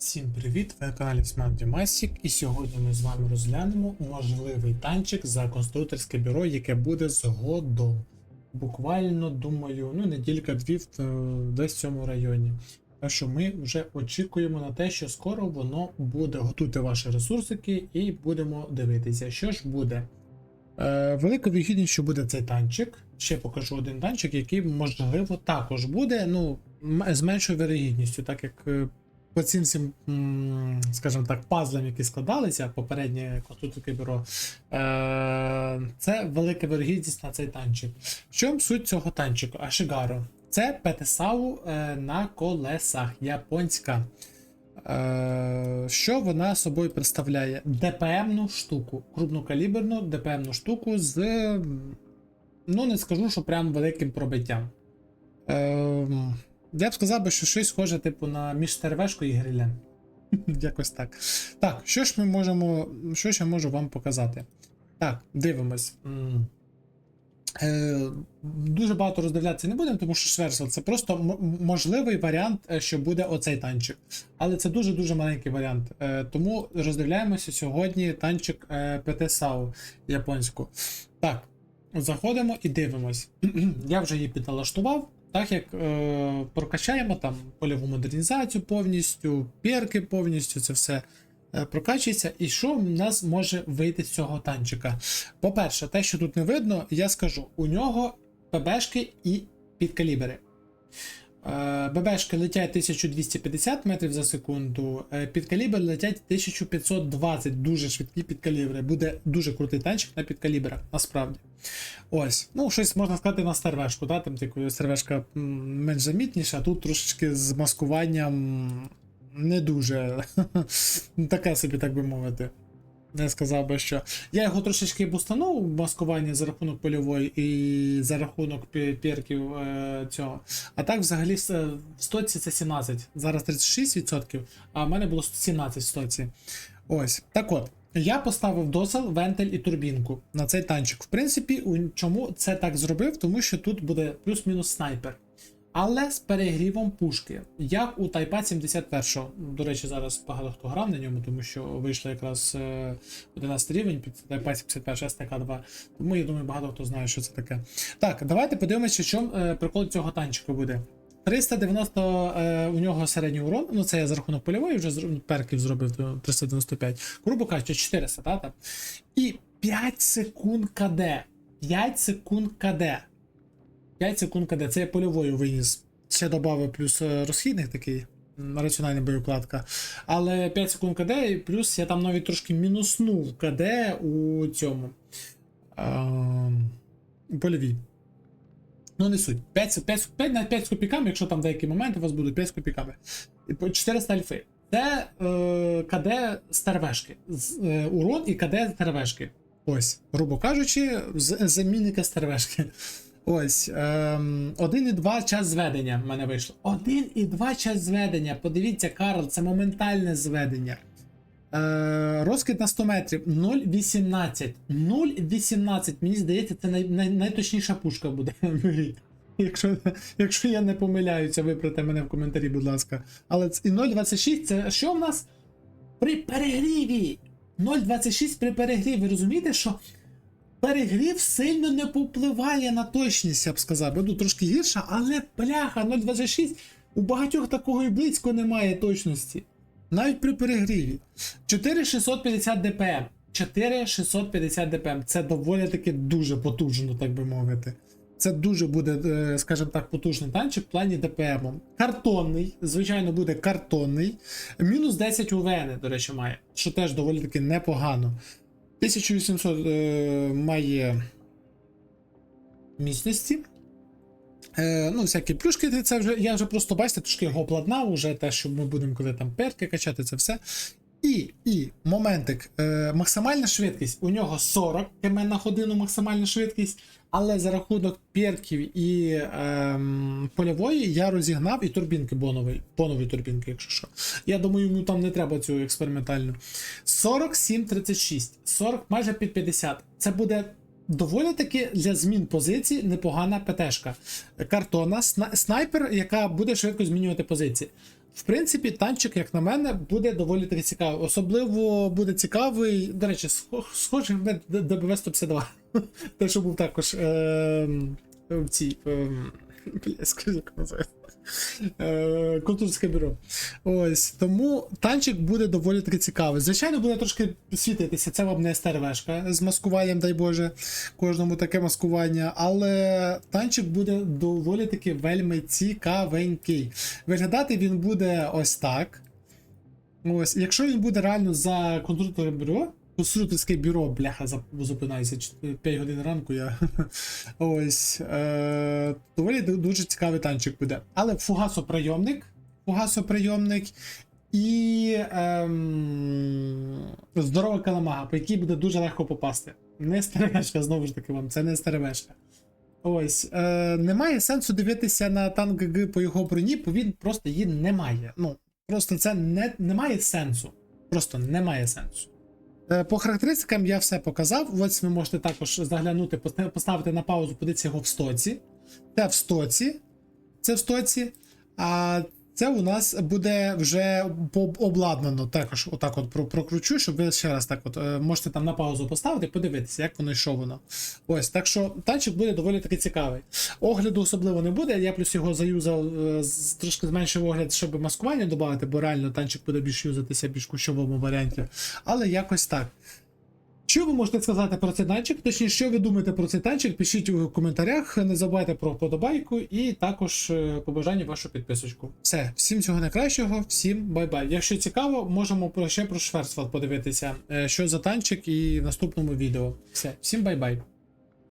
Всім привіт! Ви на каналі Smart Mastic і сьогодні ми з вами розглянемо можливий танчик за конструкторське бюро, яке буде згодом. Буквально, думаю, ну неділька-дві е, десь в цьому районі. Так що ми вже очікуємо на те, що скоро воно буде. Готуйте ваші ресурсики і будемо дивитися, що ж буде. Е, велика вигідність, що буде цей танчик. Ще покажу один танчик, який можливо також буде. Ну, з меншою вирогідністю, так як е, по цим всім, скажімо так, пазлам, які складалися, попереднє конструкторське бюро, е, це велика вирогідність на цей танчик. В чому суть цього танчику? Ашигаро. Це ПТСАУ е, на колесах, японська. Е, що вона собою представляє? ДПМну штуку, крупнокаліберну ДПМну штуку з. Ну, не скажу, що прям великим пробиттям. Я б сказав, що щось схоже, типу, на між стервешкою і грилем. Якось так. Так, що ж ми можемо. Що ж я можу вам показати? Так, дивимось. Е, дуже багато роздивлятися не будемо, тому що Шверсел це просто можливий варіант, е, що буде оцей танчик. Але це дуже-дуже маленький варіант. Е, тому роздивляємося сьогодні танчик е, ПТ САУ японську. Так, заходимо і дивимось. Я вже її підналаштував. Так як е, прокачаємо там польову модернізацію повністю, перки повністю, це все е, прокачується. І що в нас може вийти з цього танчика? По-перше, те, що тут не видно, я скажу: у нього ПБшки і підкалібери. Е, ББшки летять 1250 метрів за секунду, е, підкалібри летять 1520, дуже швидкі підкалібри. Буде дуже крутий танчик на підкалібрах, насправді. Ось, ну, щось можна сказати на стервешку, да? там тільки стервешка менш замітніша, а тут трошечки з маскуванням не дуже таке собі, так би мовити. Не сказав би, що. Я його трошечки бустанув маскування за рахунок польової і за рахунок пі- перків е, цього. А так, взагалі, в стоці це 17. Зараз 36%, а в мене було 17 в стоці. Ось. Так от. Я поставив досел, вентиль і турбінку на цей танчик. В принципі, чому це так зробив? Тому що тут буде плюс-мінус снайпер. Але з перегрівом пушки, як у Тайпад 71. До речі, зараз багато хто грав на ньому, тому що вийшло якраз е, 11 рівень під Тайпад 71 СТК-2. Тому я думаю, багато хто знає, що це таке. Так, давайте подивимося, що е, прикол цього танчика буде. 390 е, у нього середній урон, ну це я за рахунок польової вже перків зробив то 395. Грубо кажучи, 400, та, та. І 5 секунд КД. 5 секунд КД. 5 секунд КД. Це я польовою виніс. Ще додав плюс е, розхідник такий. Раціональна боєукладка. Але 5 секунд КД, і плюс я там навіть трошки мінуснув КД у цьому. У польовій. Ну, не суть. 5, 5, 5 на 5 з копійками, якщо там деякі моменти у вас будуть 5 з копійками. 400 альфи. Це е, КД стервешки. З- Е, урон і КД стервешки. Ось, грубо кажучи, з- замінника стервешки. Ось. Ем, 1,2 час зведення в мене вийшло. 1,2 час зведення. Подивіться, Карл, це моментальне зведення. Е, розкид на 100 метрів 0,18. 0,18. Мені здається, це най, най, найточніша пушка буде. Якщо, якщо я не помиляюся, виправте мене в коментарі, будь ласка. Але і 0,26 це що в нас? При перегріві. 0,26 при перегріві. Розумієте, що перегрів сильно не попливає на точність, я б сказав. Ну, трошки гірша, але бляха, 0,26 у багатьох такого і близько немає точності. Навіть при перегріві. 4650 дпм. 4650 дпм. Це доволі таки дуже потужно, так би мовити. Це дуже буде, е, скажімо так, потужний танчик в плані ДПМ. Картонний, звичайно, буде картонний. Мінус 10 УВН, до речі, має, що теж доволі таки непогано. 1800 е, має міцності. Е, ну, всякі плюшки, це вже я вже просто бачите, трошки його обладнав, уже те, що ми будемо коли там перки качати, це все. І, і моментик, е, максимальна швидкість. У нього 40 км на годину максимальна швидкість, але за рахунок перків і е, польової я розігнав і турбінки бонові, бонові турбінки, якщо що. Я думаю, йому там не треба цю експериментальну. 47-36, 40 майже під 50. Це буде доволі таки для змін позицій непогана ПТшка. Картона, снайпер, яка буде швидко змінювати позиції. В принципі, танчик, як на мене, буде доволі таки цікавий. Особливо буде цікавий, до речі, схожий на ДБВ 152. Те, що був також ем, в цій. ем, Бля, скажи, як називається. Е, Культурське бюро. Ось тому танчик буде доволі таки цікавий. Звичайно, буде трошки світитися. Це вам не СТРВшка з маскуванням, дай Боже, кожному таке маскування. Але танчик буде доволі таки вельми цікавенький. Виглядати він буде ось так. Ось, якщо він буде реально за конструктором бюро, конструкторське бюро, бляха, зупинайся 5 годин ранку я. Ось. Е, доволі дуже цікавий танчик буде. Але фугасоприйомник. Фугасоприйомник і ем, здорова каламага, по якій буде дуже легко попасти. Не стеревешка, знову ж таки вам, це не стеревешка. Ось. Е, немає сенсу дивитися на танк ГГ по його броні, бо він просто її немає. Ну, просто це не, немає сенсу. Просто немає сенсу. Е, По характеристикам я все показав. Ось ви можете також заглянути, поставити на паузу, подивитися його в стоці. Це в стоці. Це в стоці. А це у нас буде вже обладнано. Також отак от прокручу, щоб ви ще раз так от е, можете там на паузу поставити, подивитися, як воно і воно. Ось, так що танчик буде доволі таки цікавий. Огляду особливо не буде. Я плюс його заюзав е, трошки зменшив огляд, щоб маскування додати, бо реально танчик буде більш юзатися більш кущовому варіанті. Але якось так. Що ви можете сказати про цей танчик? Точніше, що ви думаєте про цей танчик? Пишіть у коментарях. Не забувайте про вподобайку і також е, побажання вашу підписочку. Все, всім цього найкращого, всім бай-бай. Якщо цікаво, можемо про- ще про Шверцвал подивитися, е, що за танчик, і в наступному відео. Все, всім бай-бай.